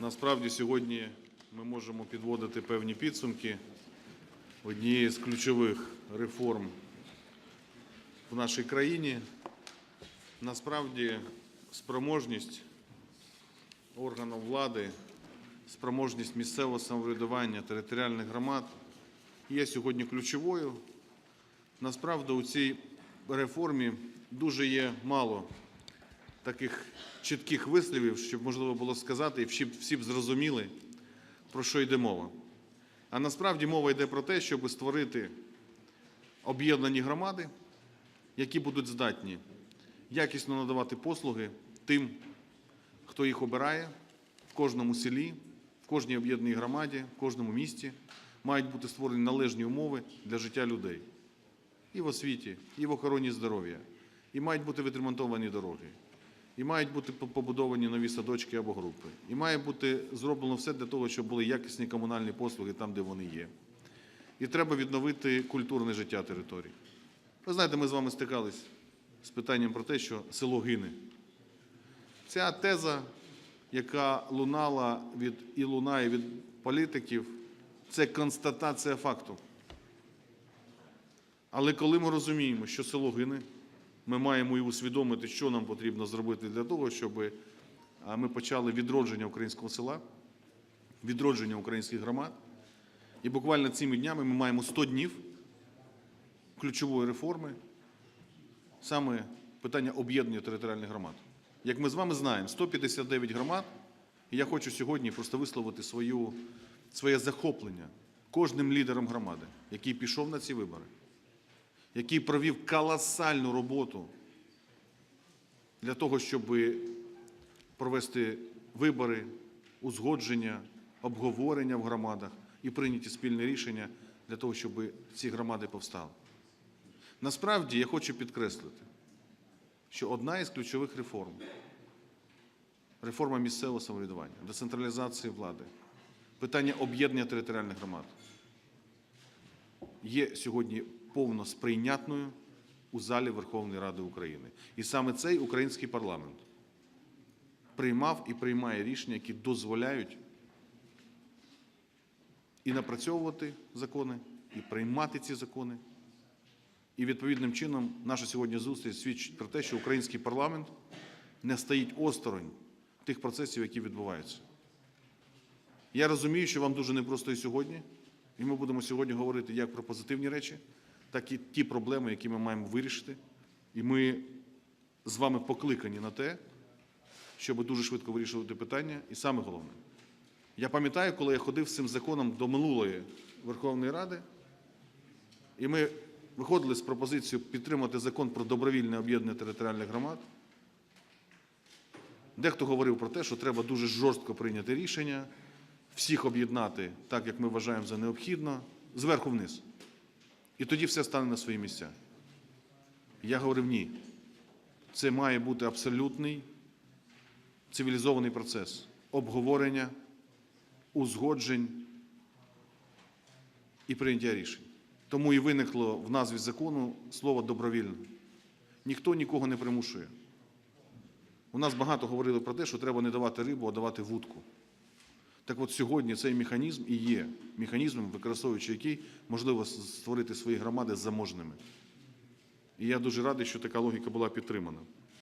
Насправді сьогодні ми можемо підводити певні підсумки однієї з ключових реформ в нашій країні. Насправді спроможність органів влади, спроможність місцевого самоврядування, територіальних громад є сьогодні ключовою. Насправді у цій реформі дуже є мало таких чітких висловів, щоб можливо було сказати, і всі, б- зрозуміли, про що йде мова. А насправді мова йде про те, щоб створити об'єднані громади, які будуть здатні якісно надавати послуги тим, хто їх обирає в кожному селі, в кожній об'єднаній громаді, в кожному місті. Мають бути створені належні умови для життя людей і в освіті, і в охороні здоров'я, і мають бути відремонтовані дороги, і мають бути побудовані нові садочки або групи, і має бути зроблено все для того, щоб були якісні комунальні послуги там, де вони є. І треба відновити культурне життя територій. Ви знаєте, ми з вами стикались з питанням про те, що село гине. Ця теза, яка лунала від і лунає від політиків, це констатація факту. Але коли ми розуміємо, що село гине, ми маємо і усвідомити, що нам потрібно зробити для того, щоб ми почали відродження українського села, відродження українських громад. І буквально цими днями ми маємо 100 днів ключової реформи, саме питання об'єднання територіальних громад. Як ми з вами знаємо, 159 громад, і я хочу сьогодні просто висловити свою, своє захоплення кожним лідером громади, який пішов на ці вибори, який провів колосальну роботу для того, щоб провести вибори, узгодження, обговорення в громадах і прийняті спільні рішення для того, щоб ці громади повстали. Насправді я хочу підкреслити, що одна із ключових реформ реформа місцевого самоврядування, децентралізації влади, питання об'єднання територіальних громад є сьогодні повно сприйнятною у залі Верховної Ради України. І саме цей український парламент приймав і приймає рішення, які дозволяють і напрацьовувати закони, і приймати ці закони. І відповідним чином наша сьогодні зустріч свідчить про те, що український парламент не стоїть осторонь тих процесів, які відбуваються. Я розумію, що вам дуже непросто і сьогодні, і ми будемо сьогодні говорити як про позитивні речі, так і ті проблеми, які ми маємо вирішити. І ми з вами покликані на те, щоб дуже швидко вирішувати питання. І саме головне, я пам'ятаю, коли я ходив з цим законом до минулої Верховної Ради, і ми виходили з пропозицією підтримати закон про добровільне об'єднання територіальних громад. Дехто говорив про те, що треба дуже жорстко прийняти рішення, всіх об'єднати так, як ми вважаємо за необхідно, зверху вниз. І тоді все стане на свої місця. Я говорив ні. Це має бути абсолютний цивілізований процес обговорення, узгоджень і прийняття рішень. Тому і виникло в назві закону слово добровільно. Ніхто нікого не примушує. У нас багато говорили про те, що треба не давати рибу, а давати вудку. Так от сьогодні цей механізм і є механізмом, використовуючи який можливо створити свої громади заможними. І я дуже радий, що така логіка була підтримана.